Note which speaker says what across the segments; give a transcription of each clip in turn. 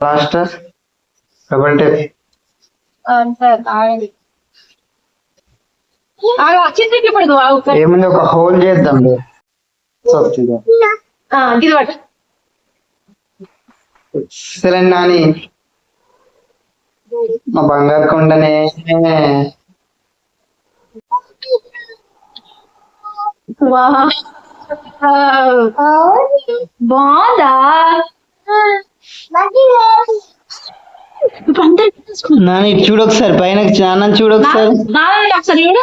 Speaker 1: Last double tape
Speaker 2: వచ్చింది ఇప్పుడు ఆగు.
Speaker 1: ఏముంది ఒక హోల్ చేద్దాం సొత్తిగా
Speaker 2: ఆ, ఇది పట్టు
Speaker 1: సరే నాని మా బంగారు కొండనే
Speaker 2: వావ్. బాగుందా అందరు
Speaker 1: నాని ఇటు చూడు ఒకసారి పైన నాన్న చూడు ఒకసారి
Speaker 2: నాన్న ఒకసారి చూడు.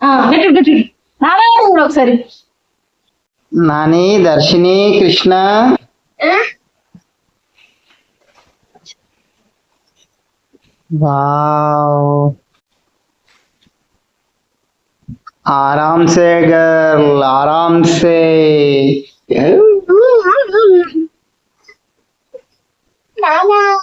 Speaker 2: ఆ, గట్టి గట్టి నాన్న చూడు ఒకసారి.
Speaker 1: నాని దర్శిని కృష్ణ.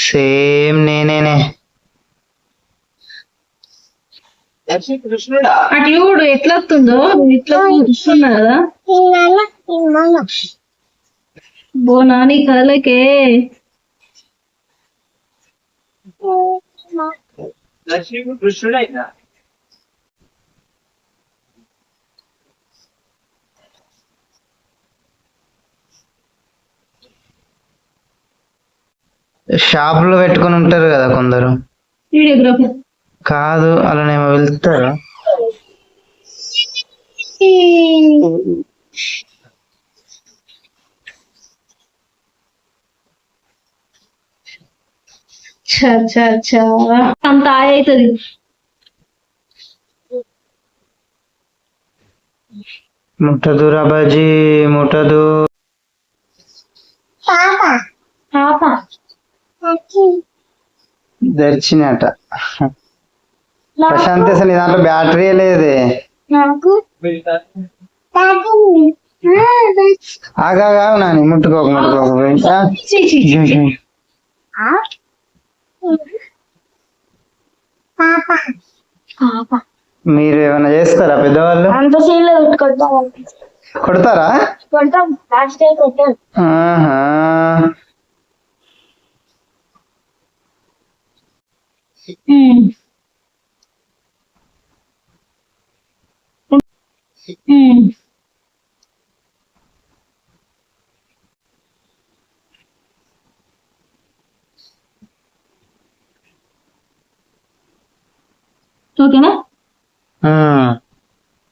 Speaker 1: సేమ్ నేనేనే.
Speaker 2: అటు చూడు ఎట్లా వస్తుందో? ఇట్లా కూర్చున్నా కదా. బో నాని కలకే
Speaker 1: షాప్ లో పెట్టుకొని ఉంటారు కదా కొందరు.
Speaker 2: వీడియోగ్రాఫర్.
Speaker 1: కాదు అలానేమో వెళ్తారు?
Speaker 2: అంత ఆయ అవుతుంది.
Speaker 1: ముట్టదు రాబాజీ ముట్టదు. దర్శినట ప్రశాంత్ అసలు నీ దాంట్లో బ్యాటరీ లేదే.
Speaker 2: నాకు
Speaker 1: ఆగా నాని ముట్టుకోక ముట్టుకోక మీరు ఏమైనా చేస్తారా పెద్దవాళ్ళు?
Speaker 2: అంత సీన్లో
Speaker 1: కొడతారా?
Speaker 2: కొంటాం లాస్ట్ టైం కొట్టాం.
Speaker 1: ఆహా.
Speaker 2: ఓకేనా
Speaker 1: ఉమ్,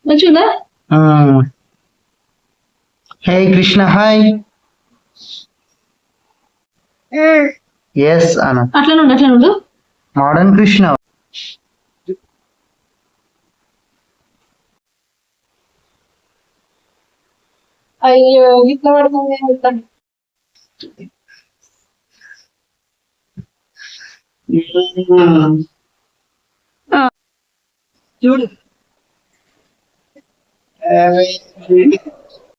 Speaker 2: మంచిగా
Speaker 1: ఉమ్. Hey Krishna hi. Yes Anu.
Speaker 2: అట్లా నుండి అట్లా నుండు
Speaker 1: మోడర్న్ కృష్ణ
Speaker 2: అయ్యో ఇట్లా పడుతుంది ఇట్లా
Speaker 1: చూడు